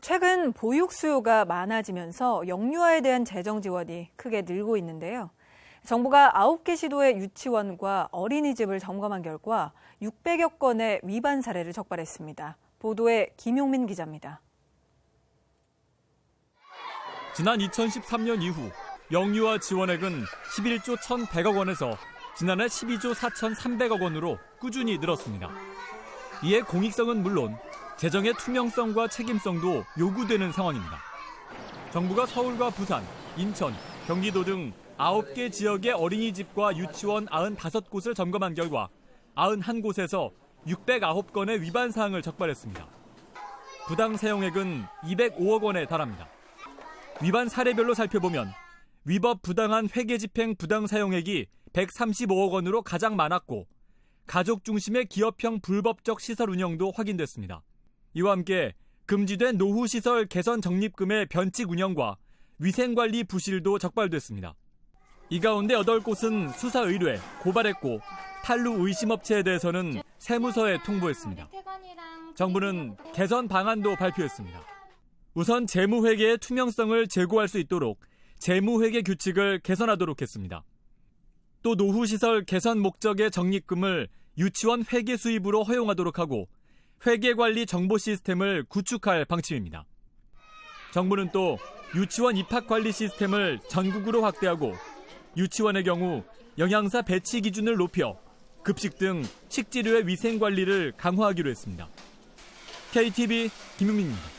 최근 보육 수요가 많아지면서 영유아에 대한 재정 지원이 크게 늘고 있는데요. 정부가 9개 시도의 유치원과 어린이집을 점검한 결과 600여 건의 위반 사례를 적발했습니다. 보도에 김용민 기자입니다. 지난 2013년 이후 영유아 지원액은 11조 1,100억 원에서 지난해 12조 4,300억 원으로 꾸준히 늘었습니다. 이에 공익성은 물론 재정의 투명성과 책임성도 요구되는 상황입니다. 정부가 서울과 부산, 인천, 경기도 등 9개 지역의 어린이집과 유치원 95곳을 점검한 결과 91곳에서 609건의 위반 사항을 적발했습니다. 부당 사용액은 205억 원에 달합니다. 위반 사례별로 살펴보면 위법 부당한 회계 집행 부당 사용액이 135억 원으로 가장 많았고 가족 중심의 기업형 불법적 시설 운영도 확인됐습니다. 이와 함께 금지된 노후 시설 개선 적립금의 변칙 운영과 위생 관리 부실도 적발됐습니다. 이 가운데 8곳은 수사 의뢰, 고발했고 탈루 의심 업체에 대해서는 세무서에 통보했습니다. 정부는 개선 방안도 발표했습니다. 우선 재무회계의 투명성을 제고할 수 있도록 재무회계 규칙을 개선하도록 했습니다. 또 노후시설 개선 목적의 적립금을 유치원 회계 수입으로 허용하도록 하고 회계관리 정보 시스템을 구축할 방침입니다. 정부는 또 유치원 입학 관리 시스템을 전국으로 확대하고 유치원의 경우 영양사 배치 기준을 높여 급식 등 식재료의 위생 관리를 강화하기로 했습니다. KTV 김용민입니다.